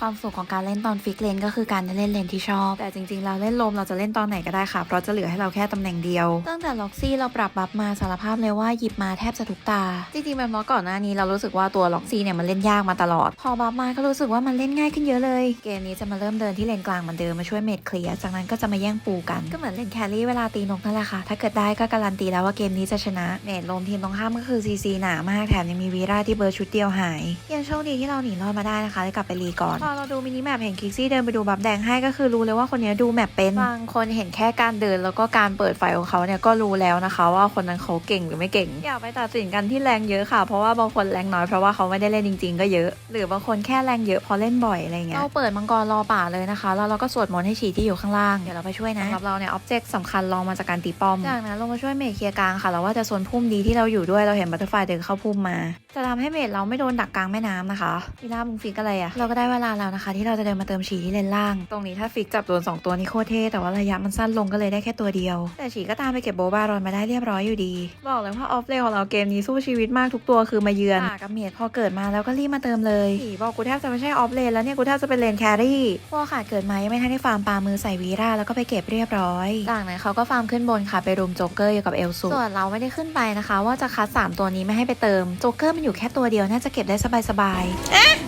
ความสุขของการเล่นตอนฟิกเลนก็คือการได้เล่นเลนที่ชอบ แต่จริงๆเราเล่นลมเราจะเล่นตอนไหนก็ได้ค่ะ เพราะจะเหลือให้เราแค่ตำแหน่งเดียว ตั้งแต่ล็อกซี่เราปรับบัฟมาสารภาพเลยว่าหยิบมาแทบจะทุกตา จริงๆแบบเมื่อก่อนหน้านี้เรารู้สึกว่าตัวล็อกซี่เนี่ยมันเล่นยากมาตลอด พอบัฟมาก็รู้สึกว่ามันเล่นง่ายขึ้นเยอะเลย เกมนี้จะมาเริ่มเดินที่เลนกลางเหมือนเดิมมาช่วยเมดเคลียร์จากนั้นก็จะมาแย่งปูกันก็เหมือนเล่นแครี่เวลาตีนกนั่นแหละค่ะ ถ้าเกิดได้ก็การันตีแล้วว่าเกมนี้จะชนะเมดลมทีมตรงข้ามก็คือซีซีหนามากแถมยังมีวีราที่เบิร์ชุดเดียวหายยังโชคดีที่เราหนีรอดมาได้นะคะได้กลับไปรีก่อนอเราดูมินิแมปเห็นคิกซี่เดินไปดูบัฟแดงให้ก็คือรู้เลยว่าคนนี้ดูแมปเป็นบางคนเห็นแค่การเดินแล้วก็การเปิดไฟของเขาเนี่ยก็รู้แล้วนะคะ ว่าคนนั้นเขาเก่งหรือไม่เก่งอย่าไปตัดสินกันที่แรงเยอะค่ะ เพราะว่าบางคนแรงน้อยเพราะว่าเขาไม่ได้เล่นจริง ๆ ก็เยอะ หรือบางคนแค่แรงเยอะเพราะเล่นบ่อยอะไรเงี้ยเราเปิดมังกรรอป่าเลยนะคะแล้วเราก็สวดมนต์ให้ฉีที่อยู่ข้างล่างเดี๋ยวเราไปช่วยนะสำหรับเราเนี่ยออบเจกต์สำคัญลองมาจากการตีป้อมจากนั้นลงมาช่วยเมจเคลียร์กลางค่ะเราว่าจะโซนพุ่มดีที่เราอยู่ด้วยเราเห็นบัตเตอร์ไฟเดินเข้าพุ่มมา จะทำให้เมจเราไม่โดนดักกลางแม่น้ำนะคะวิล่าบุงฟิกอะไรอะเราก็ได้เวลาแล้วนะคะ ที่เราจะเดินมาเติมฉี่ที่เลนล่าง ตรงนี้ถ้าฟิกจับโดนสองตัวนี่โคตรเท่แต่ว่าระยะมันสั้นลงก็เลยได้แค่ตัวเดียว แต่ฉี่ก็ตามไปเก็บโบบารอนมาได้เรียบร้อยอยู่ดี บอกเลยว่าออฟเลนของเราเกมนี้สู้ชีวิตมากทุกตัวคือมาเยือนป่ากับเมจพอเกิดมาแล้วก็รีบมาเติมเลยฉี่บอกกูแทบจะไม่ใช่ออฟเลนแล้วเนี่ยกูแทบจะเป็นเลนแครี่พอขาดเกิดมายังไม่ทันได้ฟาร์มปามือใส่วีราแล้วก็ไปเก็บเรียบร้อยจากนั้นเขาก็ฟาร์มขึ้นบนค่ะไปรุมโจ๊กเกอร์อยู่กับเอลซูส่วนเราไม่ได้ขึ้นไปนะคะ ว่าจะคัดสามตัวนี้ไม่ให้ไปเติมโจ๊กเกอร์มันอยู่แค่ตัวเดียวน่าจะเก็บได้สบายๆ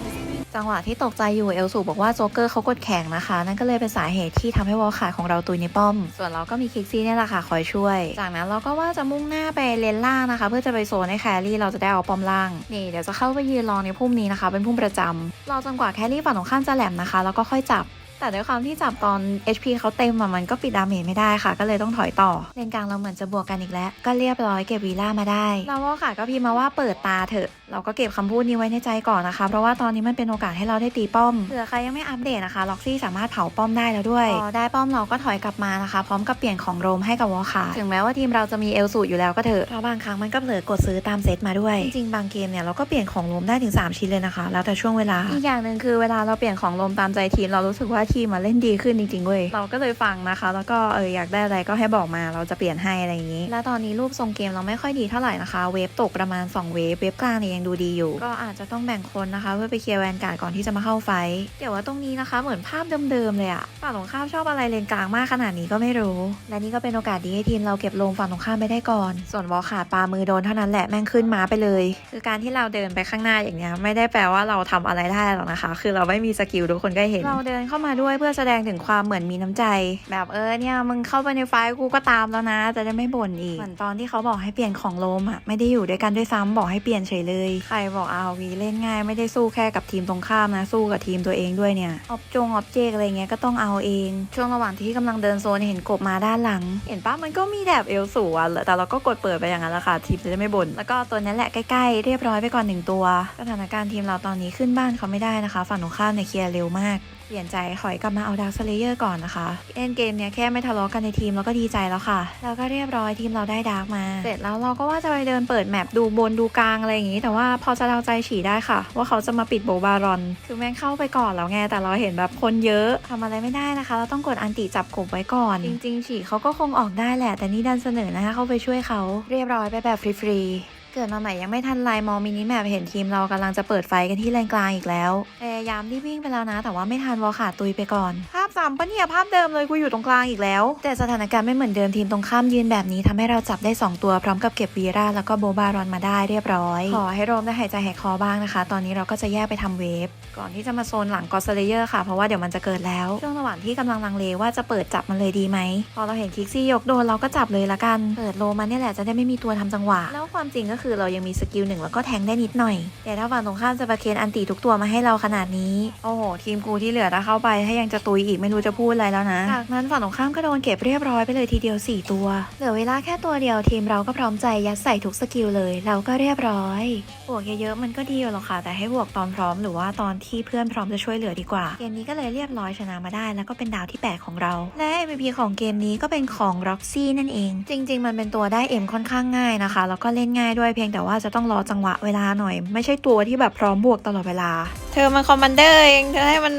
จังหวะที่ตกใจอยู่เอลสูบอกว่าโจ๊กเกอร์เขากดแข็งนะคะ นั่นก็เลยเป็นสาเหตุที่ทำให้วอลขาดของเราตุยในป้อม ส่วนเราก็มีคิกซี่เนี่ยแหละค่ะคอยช่วย จากนั้นเราก็ว่าจะมุ่งหน้าไปเลนล่างนะคะ เพื่อจะไปโซนให้แครี่เราจะได้เอาป้อมล่างนี่เดี๋ยวจะเข้าไปยืนรอในพุ่มนี้นะคะ เป็นพุ่มประจำรอจนกว่าแครี่ฝั่งตรงข้ามจะแหลมนะคะ แล้วก็ค่อยจับ แต่ด้วยความที่จับตอน HP เขาเต็มอะมันก็ปิดดาเมจไม่ได้ค่ะ ก็เลยต้องถอยต่อ เลนกลางเราเหมือนจะบวกกันอีกแล้ว ก็เรียบร้อยเก็บวีล่ามาได้เราก็ค่ะก็พิมพ์มาว่าเปิดตาเถอะ เราก็เก็บคำพูดนี้ไว้ในใจก่อนนะคะ เพราะว่าตอนนี้มันเป็นโอกาสให้เราได้ตีป้อมเผื่อใครยังไม่อัปเดตนะคะล็อกซี่สามารถเผาป้อมได้แล้วด้วยพอได้ป้อมเราก็ถอยกลับมานะคะ พร้อมกับเปลี่ยนของโรมให้กับวอลค่ะถึงแม้ว่าทีมเราจะมีเอลสูตรอยู่แล้วก็เถอะเพราะบางครั้งมันก็เผลอกดซื้อตามเซตมาด้วยจริงๆบางเกมเนี่ยเราก็เปลี่ยนของโรมได้ถึง 3 ชิ้นเลยนะคะ แล้วแต่ช่วงเวลาอีกอย่างหนึ่งคือเวลาเราเปลี่ยนของโรมตามใจทีมเรารู้สึกว่าทีมมาเล่นดีขึ้นจริงๆเว้ยเราก็เลยฟังนะคะ แล้วก็เอออยากได้อะไรก็ให้บอกมาเราจะเปลี่ยนให้อะไรอย่างนี้ แล้วตอนนี้รูปทรงเกมเราไม่ค่อยดีเท่าไหร่นะคะ เวฟตกประมาณ 2 เวฟเวฟกลางเนี่ยยังดูดีอยู่ ก็อาจจะต้องแบ่งคนนะคะ เพื่อไปเคลียร์แวนการ์ดก่อนที่จะมาเข้าไฟท์เดี๋ยวว่าตรงนี้นะคะ เหมือนภาพเดิมๆเลยอะฝั่งตรงข้ามชอบอะไรเลนกลางมากขนาดนี้ก็ไม่รู้ และนี่ก็เป็นโอกาสดีให้ทีมเราเก็บลงฝั่งตรงข้ามไปได้ก่อน ส่วนวอลขาดปลามือโดนเท่านั้นแหละแม่งขึ้นม้าไปเลย คือการที่เราเดินไปข้างหน้าอย่างเนี้ยไม่ได้แปลว่าเราทำอะไรได้หรอกนะคะ คือเราไม่มีสกิลทุกคนก็เห็นเราเดินเข้ามาด้วยเพื่อแสดงถึงความเหมือนมีน้ำใจ แบบเออเนี่ยมึงเข้าไปในไฟล์กูก็ตามแล้วนะจะได้ไม่บ่นอีกเหมือนตอนที่เขาบอกให้เปลี่ยนของโลมอะไม่ได้อยู่ด้วยกันด้วยซ้ำบอกให้เปลี่ยนเฉยเลยใครบอกอาวีเล่นง่ายไม่ได้สู้แค่กับทีมตรงข้ามนะสู้กับทีมตัวเองด้วยเนี่ยออบจงออบเจกอะไรเงี้ยก็ต้องเอาเอง ช่วงระหว่างที่กำลังเดินโซนเห็นกบมาด้านหลัง เห็นปะมันก็มีแถบเอลสูอะแต่เราก็กดเปิดไปอย่างนั้นแหละค่ะทีมจะได้ไม่บ่นแล้วก็ตัวนี้แหละใกล้ๆเรียบร้อยไปก่อนหนึ่งตัว สถานการณ์ทีมเราตอนนี้ขึ้นบ้านเขาไม่ได้นะคะ ฝั่งตรงข้ามเนี่ยเคลียร์เร็วมากเปลี่ยนใจถอยกลับมาเอาดาร์คสเลเยอร์ก่อนนะคะเล่นเกมเนี้ยแค่ไม่ทะเลาะกันในทีมเราก็ดีใจแล้วค่ะ แล้วก็เรียบร้อยทีมเราได้ดาร์กมา เสร็จแล้วเราก็ว่าจะไปเดินเปิดแมปดูบนดูกลางอะไรอย่างงี้ แต่ว่าพอจะเดาใจฉี่ได้ค่ะ ว่าเขาจะมาปิดโบบารอน คือแม่งเข้าไปก่อนแล้วไงแต่เราเห็นแบบคนเยอะทำอะไรไม่ได้นะคะ เราต้องกดอันติจับกบไว้ก่อน จริง ๆ ฉี่เขาก็คงออกได้แหละ แต่นี่ดันเสนอนะคะเข้าไปช่วยเขาเรียบร้อยไปแบบฟรีๆ กิดมาใหม่ยังไม่ทันไลน์มองมินิแมปเห็นทีมเรากำลังจะเปิดไฟกันที่เลนกลางอีกแล้วพยายามที่วิ่งไปแล้วนะ แต่ว่าไม่ทันวอลขาดตุยไปก่อน ภาพสามปะเนี่ยภาพเดิมเลยกูอยู่ตรงกลางอีกแล้ว แต่สถานการณ์ไม่เหมือนเดิมทีมตรงข้ามยืนแบบนี้ทำให้เราจับได้ 2 ตัวพร้อมกับเก็บวีราแล้วก็โบบารอนมาได้เรียบร้อย ขอให้โรมได้หายใจหายคอบ้างนะคะ ตอนนี้เราก็จะแยกไปทำเวฟก่อนที่จะมาโซนหลังกอสเลเยอร์ค่ะเพราะว่าเดี๋ยวมันจะเกิดแล้วช่วงระหว่างที่กำลังลังเลว่าจะเปิดจับมันเลยดีไหมพอเราเห็นคิกซี่ยกโดนเราก็จับเลยละกันเปิดโลมันนี่แหละจะได้ไม่มีตัวทำจังหวะแล้วความจริงก็คือเรายังมีสกิลหนึ่งแล้วก็แทงได้นิดหน่อย แต่ถ้าฝั่งตรงข้ามจะประเคนอันตีทุกตัวมาให้เราขนาดนี้ โอ้โห ทีมกูที่เหลือถ้าเข้าไปถ้ายังจะตุยอีกไม่รู้จะพูดอะไรแล้วนะจากนั้นฝั่งตรงข้ามก็โดนเก็บเรียบร้อยไปเลยทีเดียว 4 ตัว เหลือเวลาแค่ตัวเดียวทีมเราก็พร้อมใจยัดใส่ทุกสกิลเลย เราก็เรียบร้อยบวกเยอะๆมันก็ดีอยู่หรอกค่ะแต่ให้บวกตอนพร้อมหรือว่าตอนที่เพื่อนพร้อมจะช่วยเหลือดีกว่าเกมนี้ก็เลยเรียบร้อยชนะมาได้ แล้วก็เป็นดาวที่ 8 ของเรา และ MVP ของเกมนี้ก็เป็นของ Roxy นั่นเอง จริง ๆ มันเป็นตัวได้เอ็มค่อนข้างง่ายนะคะแล้วก็เล่นง่ายด้วยเพียงแต่ว่าจะต้องรอจังหวะเวลาหน่อย ไม่ใช่ตัวที่แบบพร้อมบวกตลอดเวลา เธอมันคอมมานเดอร์เองเธอให้มัน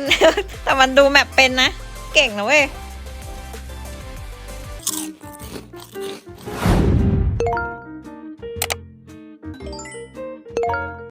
แต่มันดูแมปเป็นนะ เก่งนะเว้ย